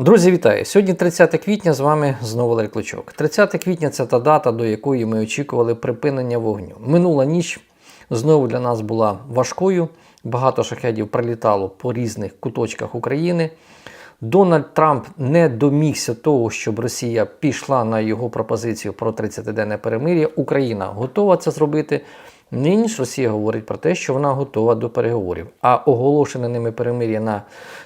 Друзі, вітаю! Сьогодні 30 квітня з вами знову Олег Клочок. 30 квітня це та дата, до якої ми очікували припинення вогню. Минула ніч знову для нас була важкою. Багато шахедів прилітало по різних куточках України. Дональд Трамп не домігся того, щоб Росія пішла на його пропозицію про 30-денне перемир'я. Україна готова це зробити. Нині ж Росія говорить про те, що вона готова до переговорів. А оголошене ними перемир'я на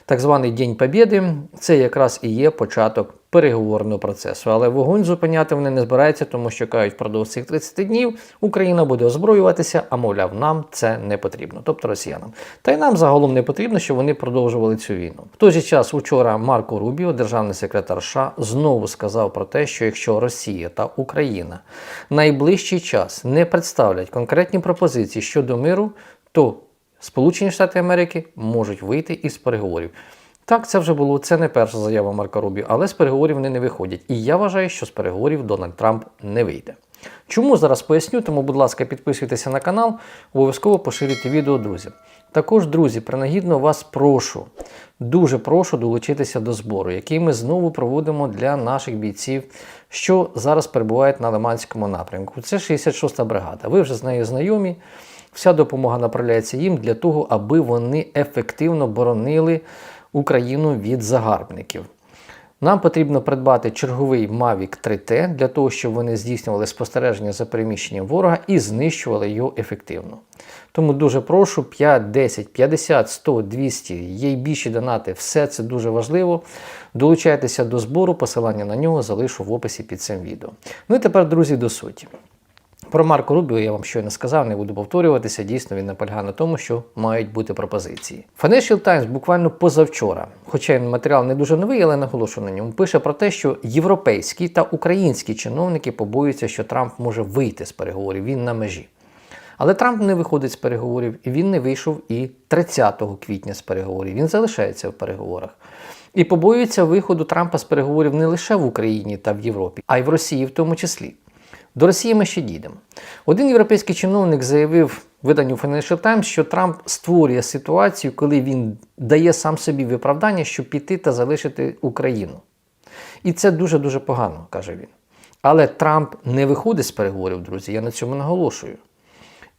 так званий День Побєди це якраз і є початок переговорного процесу. Але вогонь зупиняти вони не збираються, тому що кажуть, впродовж цих 30 днів Україна буде озброюватися, а мовляв, нам це не потрібно, тобто росіянам. Та й нам загалом не потрібно, щоб вони продовжували цю війну. В той же час учора Марко Рубіо, державний секретар США, знову сказав про те, що якщо Росія та Україна найближчий час не представлять конкретні пропозиції щодо миру, то Сполучені Штати Америки можуть вийти із переговорів. Так, це вже було це не перша заява Марка Рубі, але з переговорів вони не виходять. І я вважаю, що з переговорів Дональд Трамп не вийде. Чому зараз поясню, тому, будь ласка, підписуйтеся на канал, обов'язково поширюйте відео друзям. Також, друзі, принагідно вас прошу, дуже прошу долучитися до збору, який ми знову проводимо для наших бійців, що зараз перебувають на Лиманському напрямку. Це 66-та бригада. Ви вже з нею знайомі. Вся допомога направляється їм для того, аби вони ефективно боронили Україну від загарбників. Нам потрібно придбати черговий Mavic 3T для того, щоб вони здійснювали спостереження за переміщенням ворога і знищували його ефективно. Тому дуже прошу 5, 10, 50, 100, 200, є й більші донати, все це дуже важливо. Долучайтеся до збору, посилання на нього залишу в описі під цим відео. Ну і тепер, друзі, до суті. Про Марко Рубіо я вам щойно сказав, не буду повторюватися. Дійсно, він наполягає на тому, що мають бути пропозиції. Financial Times буквально позавчора, хоча матеріал не дуже новий, але наголошую на ньому, пише про те, що європейські та українські чиновники побоюються, що Трамп може вийти з переговорів. Він на межі. Але Трамп не виходить з переговорів, і він не вийшов і 30 квітня з переговорів. Він залишається в переговорах. І побоюється виходу Трампа з переговорів не лише в Україні та в Європі, а й в Росії в тому числі. До Росії ми ще дійдемо. Один європейський чиновник заявив виданню Financial Times, що Трамп створює ситуацію, коли він дає сам собі виправдання, щоб піти та залишити Україну. І це дуже-дуже погано, каже він. Але Трамп не виходить з переговорів, друзі, я на цьому наголошую.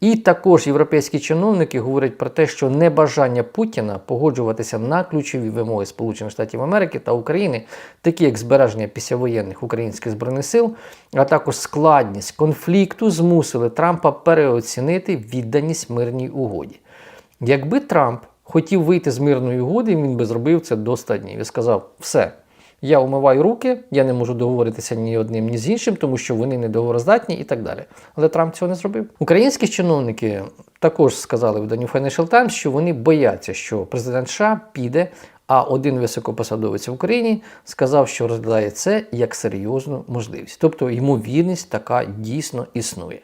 І також європейські чиновники говорять про те, що небажання Путіна погоджуватися на ключові вимоги Сполучених Штатів Америки та України, такі як збереження післявоєнних українських збройних сил, а також складність конфлікту, змусили Трампа переоцінити відданість мирній угоді. Якби Трамп хотів вийти з мирної угоди, він би зробив це до 100 днів і сказав: все. Я умиваю руки, я не можу договоритися ні одним, ні з іншим, тому що вони не договороздатні і так далі. Але Трамп цього не зробив. Українські чиновники також сказали в дані Financial Times, що вони бояться, що президент США піде. А один високопосадовець в Україні сказав, що розглядає це як серйозну можливість. Тобто ймовірність така дійсно існує.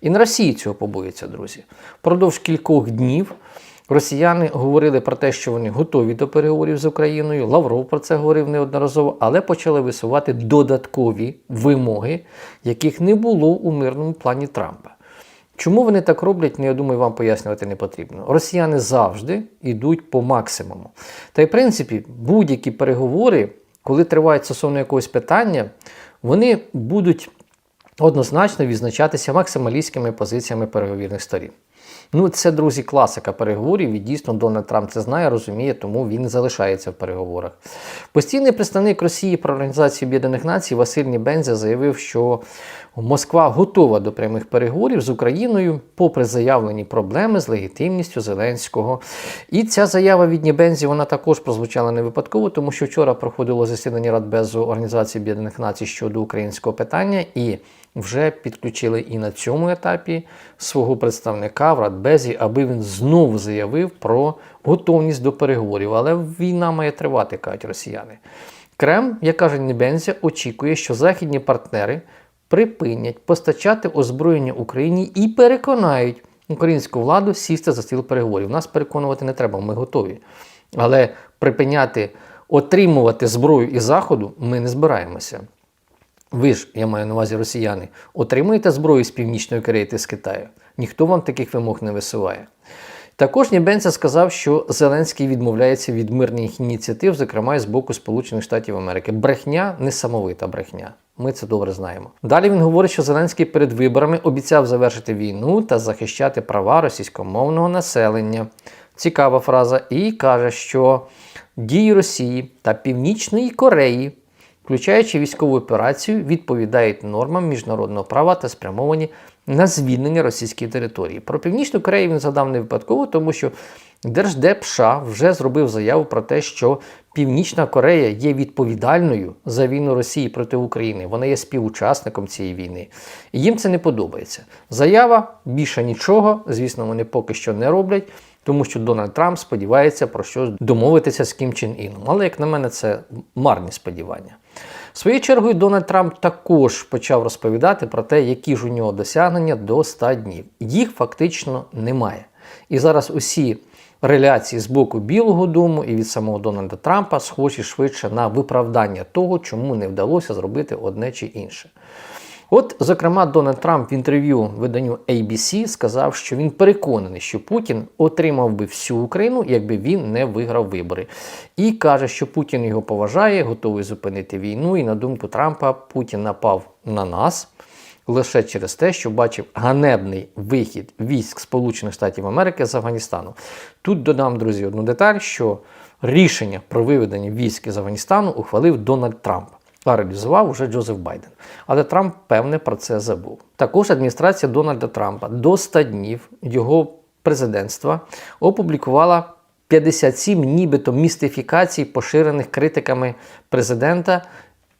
І на Росії цього побоїться, друзі. Продовж кількох днів Росіяни говорили про те, що вони готові до переговорів з Україною. Лавров про це говорив неодноразово, але почали висувати додаткові вимоги, яких не було у мирному плані Трампа. Чому вони так роблять, ну, я думаю, вам пояснювати не потрібно. Росіяни завжди йдуть по максимуму. Та й в принципі, будь-які переговори, коли тривають стосовно якогось питання, вони будуть однозначно відзначатися максималістськими позиціями переговірних сторін. Ну, це, друзі, класика переговорів. І дійсно Дональд Трамп це знає, розуміє, тому він залишається в переговорах. Постійний представник Росії про Організацію Об'єднаних Націй Василь Нібензя заявив, що Москва готова до прямих переговорів з Україною, попри заявлені проблеми з легітимністю Зеленського. І ця заява від Нібензі вона також прозвучала не випадково, тому що вчора проходило засідання Радбезу Організації Об'єднаних Націй щодо українського питання. і вже підключили і на цьому етапі свого представника в Радбезі, аби він знову заявив про готовність до переговорів. Але війна має тривати, кажуть росіяни. Крем, як каже Небензя, очікує, що західні партнери припинять постачати озброєння Україні і переконають українську владу сісти за стіл переговорів. Нас переконувати не треба, ми готові. Але припиняти отримувати зброю із Заходу ми не збираємося. Ви ж, я маю на увазі росіяни, отримуєте зброю з Північної Кореї та з Китаю. Ніхто вам таких вимог не висуває. Також Нібенця сказав, що Зеленський відмовляється від мирних ініціатив, зокрема з боку Сполучених Штатів Америки. Брехня несамовита брехня. Ми це добре знаємо. Далі він говорить, що Зеленський перед виборами обіцяв завершити війну та захищати права російськомовного населення. Цікава фраза. І каже, що дії Росії та Північної Кореї, включаючи військову операцію, відповідають нормам міжнародного права та спрямовані на звільнення російської території. Про Північну Корею він згадав не випадково, тому що Держдеп США вже зробив заяву про те, що Північна Корея є відповідальною за війну Росії проти України. Вона є співучасником цієї війни. І їм це не подобається. Заява більше нічого, звісно, вони поки що не роблять, тому що Дональд Трамп сподівається про щось домовитися з Кім Чен Іном. Але, як на мене, це марні сподівання. Своєю чергою, Дональд Трамп також почав розповідати про те, які ж у нього досягнення до 100 днів. Їх фактично немає. І зараз усі реляції з боку Білого Дому і від самого Дональда Трампа схожі швидше на виправдання того, чому не вдалося зробити одне чи інше. От, зокрема, Дональд Трамп в інтерв'ю виданню ABC сказав, що він переконаний, що Путін отримав би всю Україну, якби він не виграв вибори. І каже, що Путін його поважає, готовий зупинити війну. І на думку Трампа, Путін напав на нас лише через те, що бачив ганебний вихід військ Сполучених Штатів Америки з Афганістану. Тут додам, друзі, одну деталь, що рішення про виведення військ з Афганістану ухвалив Дональд Трамп. А реалізував уже Джозеф Байден. Але Трамп, певне, про це забув. Також адміністрація Дональда Трампа до 100 днів його президентства опублікувала 57 нібито містифікацій, поширених критиками президента,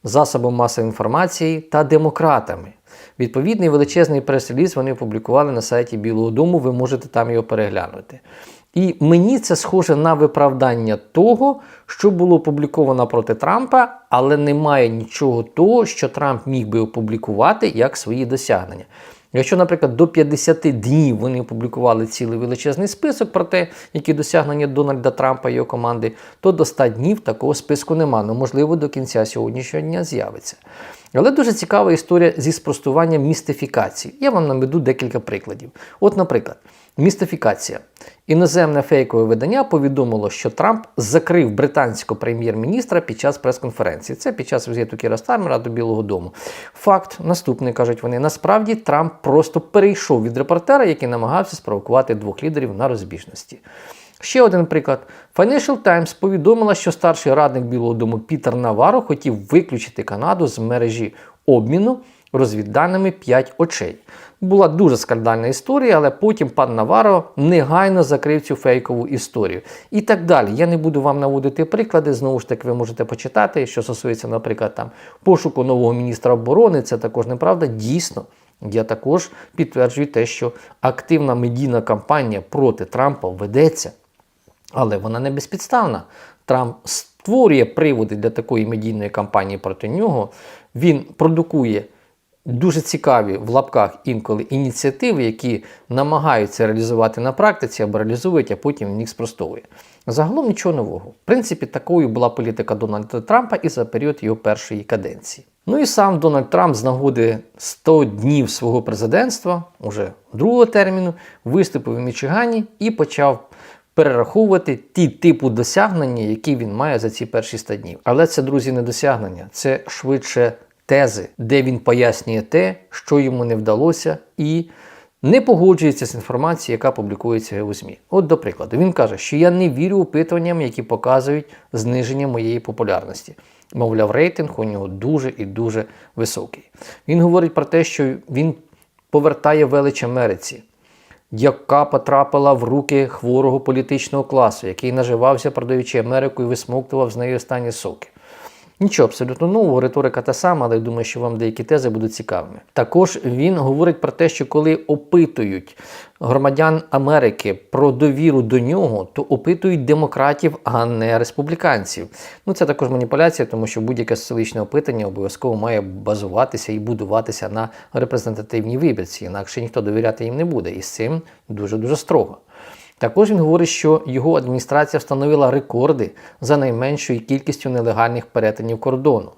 засобом масової інформації та демократами. Відповідний величезний прес-реліз вони опублікували на сайті Білого Дому, ви можете там його переглянути. І мені це схоже на виправдання того, що було опубліковано проти Трампа, але немає нічого того, що Трамп міг би опублікувати як свої досягнення. Якщо, наприклад, до 50 днів вони опублікували цілий величезний список про те, які досягнення Дональда Трампа і його команди, то до 100 днів такого списку немає. Ну, можливо, до кінця сьогоднішнього дня з'явиться. Але дуже цікава історія зі спростуванням містифікації. Я вам наведу декілька прикладів. От, наприклад, містифікація. Іноземне фейкове видання повідомило, що Трамп закрив британського прем'єр-міністра під час прес-конференції. Це під час візиту Кіра Стармера до Білого Дому. Факт наступний, кажуть вони. Насправді Трамп просто перейшов від репортера, який намагався спровокувати двох лідерів на розбіжності. Ще один приклад. Financial Times повідомила, що старший радник Білого Дому Пітер Наваро хотів виключити Канаду з мережі обміну розвідданими 5 очей. Була дуже скандальна історія, але потім пан Наваро негайно закрив цю фейкову історію. І так далі. Я не буду вам наводити приклади. Знову ж таки, ви можете почитати, що стосується, наприклад, там пошуку нового міністра оборони. Це також неправда. Дійсно. Я також підтверджую те, що активна медійна кампанія проти Трампа ведеться. Але вона не безпідставна. Трамп створює приводи для такої медійної кампанії проти нього. Він продукує дуже цікаві в лапках інколи ініціативи, які намагаються реалізувати на практиці або реалізують, а потім він їх спростовує. Загалом нічого нового. В принципі, такою була політика Дональда Трампа і за період його першої каденції. Ну і сам Дональд Трамп з нагоди 100 днів свого президентства, уже другого терміну, виступив у Мічигані і почав перераховувати ті типу досягнення, які він має за ці перші 100 днів. Але це, друзі, не досягнення, це швидше тези, де він пояснює те, що йому не вдалося, і не погоджується з інформацією, яка публікується у ЗМІ. От, до прикладу, він каже, що я не вірю опитуванням, які показують зниження моєї популярності. Мовляв, рейтинг у нього дуже і дуже високий. Він говорить про те, що він повертає велич Америці, яка потрапила в руки хворого політичного класу, який наживався, продаючи Америку і висмоктував з неї останні соки. Нічого абсолютно нового, риторика та сама, але я думаю, що вам деякі тези будуть цікавими. Також він говорить про те, що коли опитують громадян Америки про довіру до нього, то опитують демократів, а не республіканців. Ну це також маніпуляція, тому що будь-яке соціологічне опитання обов'язково має базуватися і будуватися на репрезентативній вибірці, інакше ніхто довіряти їм не буде. І з цим дуже дуже строго. Також він говорить, що його адміністрація встановила рекорди за найменшою кількістю нелегальних перетинів кордону.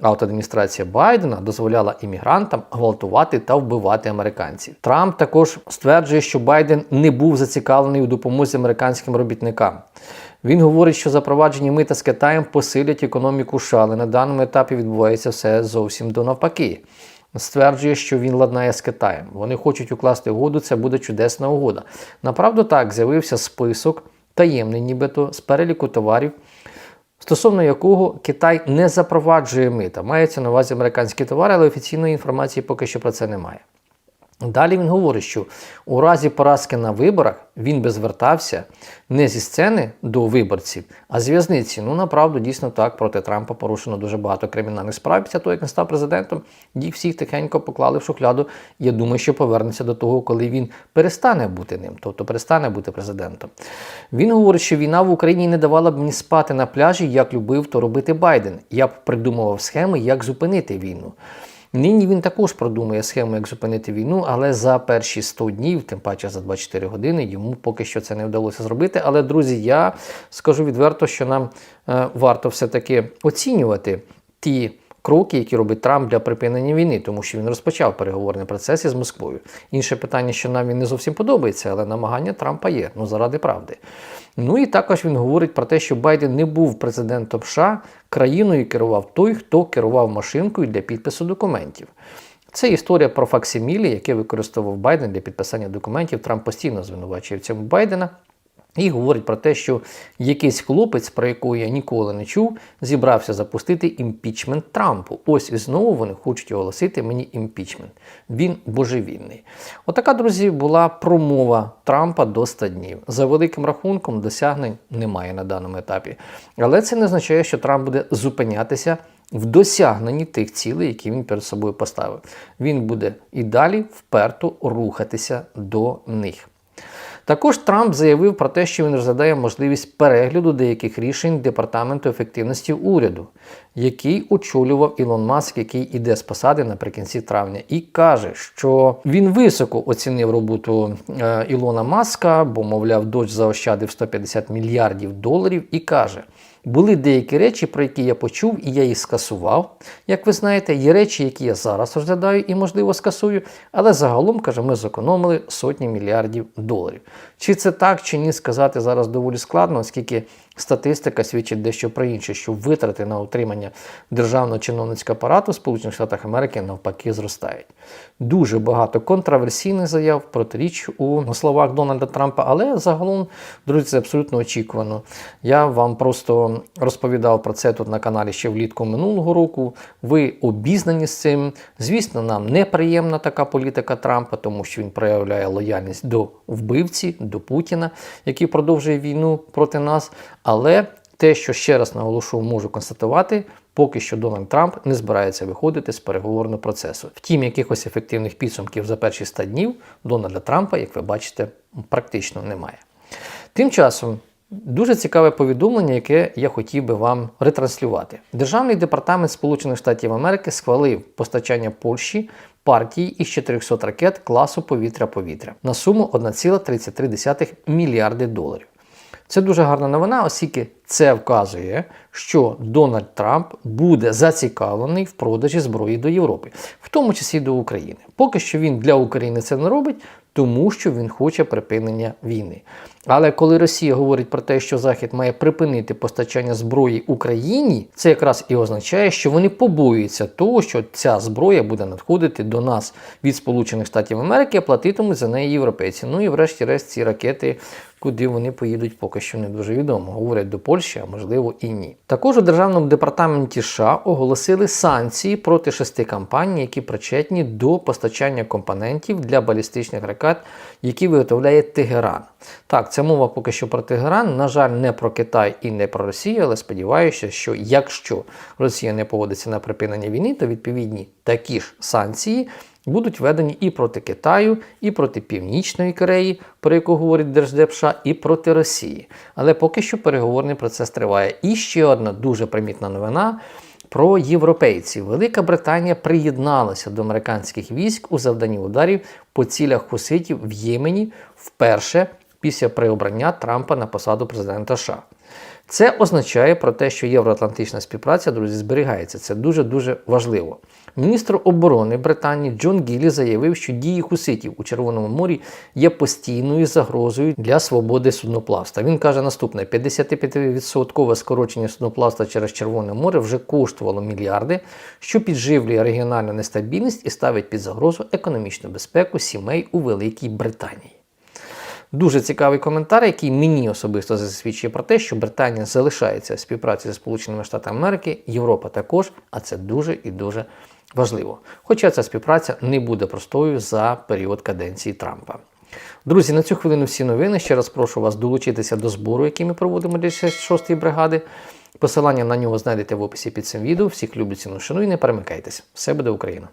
А от адміністрація Байдена дозволяла іммігрантам гвалтувати та вбивати американців. Трамп також стверджує, що Байден не був зацікавлений у допомозі американським робітникам. Він говорить, що запроваджені мита з Китаєм посилять економіку США, але на даному етапі відбувається все зовсім до навпаки. Стверджує, що він ладнає з Китаєм. Вони хочуть укласти угоду, це буде чудесна угода. Направду так, з'явився список таємний, нібито з переліку товарів, стосовно якого Китай не запроваджує мита. Мається на увазі американські товари, але офіційної інформації поки що про це немає. Далі він говорить, що у разі поразки на виборах він би звертався не зі сцени до виборців, а з в'язниці. Ну, направду, дійсно так, проти Трампа порушено дуже багато кримінальних справ після того, як він став президентом. Їх всіх тихенько поклали в шухляду. Я думаю, що повернеться до того, коли він перестане бути ним, тобто перестане бути президентом. Він говорить, що війна в Україні не давала б мені спати на пляжі, як любив то робити Байден. Я б придумував схеми, як зупинити війну. Нині він також продумує схему, як зупинити війну, але за перші 100 днів, тим паче за 24 години, йому поки що це не вдалося зробити. Але, друзі, я скажу відверто, що нам е, варто все-таки оцінювати ті. Кроки, які робить Трамп для припинення війни, тому що він розпочав переговорний процес із Москвою. Інше питання, що нам він не зовсім подобається, але намагання Трампа є, ну заради правди. Ну і також він говорить про те, що Байден не був президентом США, країною керував той, хто керував машинкою для підпису документів. Це історія про факсимілі, яке використовував Байден для підписання документів. Трамп постійно звинувачує в цьому Байдена. І говорить про те, що якийсь хлопець, про якого я ніколи не чув, зібрався запустити імпічмент Трампу. Ось і знову вони хочуть оголосити мені імпічмент. Він божевільний. Отака, друзі, була промова Трампа до 100 днів. За великим рахунком досягнень немає на даному етапі. Але це не означає, що Трамп буде зупинятися в досягненні тих цілей, які він перед собою поставив. Він буде і далі вперто рухатися до них. Також Трамп заявив про те, що він розглядає можливість перегляду деяких рішень Департаменту ефективності уряду, який очолював Ілон Маск, який іде з посади наприкінці травня, і каже, що він високо оцінив роботу е, Ілона Маска, бо, мовляв, дощ заощадив 150 мільярдів доларів, і каже. Були деякі речі, про які я почув, і я їх скасував. Як ви знаєте, є речі, які я зараз розглядаю і, можливо, скасую, але загалом, каже, ми зекономили сотні мільярдів доларів. Чи це так, чи ні, сказати зараз доволі складно, оскільки статистика свідчить дещо про інше, що витрати на утримання державного чиновницького апарату в Сполучених Штатах Америки навпаки зростають. Дуже багато контроверсійних заяв протиріч у словах Дональда Трампа, але загалом, друзі, це абсолютно очікувано. Я вам просто розповідав про це тут на каналі ще влітку минулого року. Ви обізнані з цим. Звісно, нам неприємна така політика Трампа, тому що він проявляє лояльність до вбивці, до Путіна, який продовжує війну проти нас. Але те, що ще раз наголошую, можу констатувати, поки що Дональд Трамп не збирається виходити з переговорного процесу. Втім, якихось ефективних підсумків за перші 100 днів Дональда Трампа, як ви бачите, практично немає. Тим часом. Дуже цікаве повідомлення, яке я хотів би вам ретранслювати. Державний департамент Сполучених Штатів Америки схвалив постачання Польщі партії із 400 ракет класу повітря-повітря на суму 1,33 мільярди доларів. Це дуже гарна новина, оскільки це вказує, що Дональд Трамп буде зацікавлений в продажі зброї до Європи, в тому числі до України. Поки що він для України це не робить, тому що він хоче припинення війни. Але коли Росія говорить про те, що Захід має припинити постачання зброї Україні, це якраз і означає, що вони побоюються того, що ця зброя буде надходити до нас від Сполучених Штатів Америки, а платитимуть за неї європейці. Ну і врешті-решт ці ракети. Куди вони поїдуть, поки що не дуже відомо. Говорять до Польщі, а можливо і ні. Також у державному департаменті США оголосили санкції проти шести компаній, які причетні до постачання компонентів для балістичних ракет, які виготовляє Тегеран. Так, ця мова поки що про Тегеран. На жаль, не про Китай і не про Росію, але сподіваюся, що якщо Росія не поводиться на припинення війни, то відповідні такі ж санкції будуть введені і проти Китаю, і проти Північної Кореї, про яку говорить Держдеп США, і проти Росії. Але поки що переговорний процес триває. І ще одна дуже примітна новина. Про європейців. Велика Британія приєдналася до американських військ у завданні ударів по цілях хуситів в Ємені вперше після приобрання Трампа на посаду президента США. Це означає про те, що євроатлантична співпраця, друзі, зберігається. Це дуже-дуже важливо. Міністр оборони Британії Джон Гіллі заявив, що дії хуситів у Червоному морі є постійною загрозою для свободи судноплавства. Він каже наступне: 55% скорочення судноплавства через Червоне море вже коштувало мільярди, що підживлює регіональну нестабільність і ставить під загрозу економічну безпеку сімей у Великій Британії. Дуже цікавий коментар, який мені особисто засвідчує про те, що Британія залишається в співпраці з Сполученими Штатами Америки, Європа також, а це дуже і дуже важливо. Хоча ця співпраця не буде простою за період каденції Трампа. Друзі, на цю хвилину всі новини. Ще раз прошу вас долучитися до збору, який ми проводимо для 6-ї бригади. Посилання на нього знайдете в описі під цим відео. Всіх люблю ціну шану і не перемикайтесь. Все буде Україна!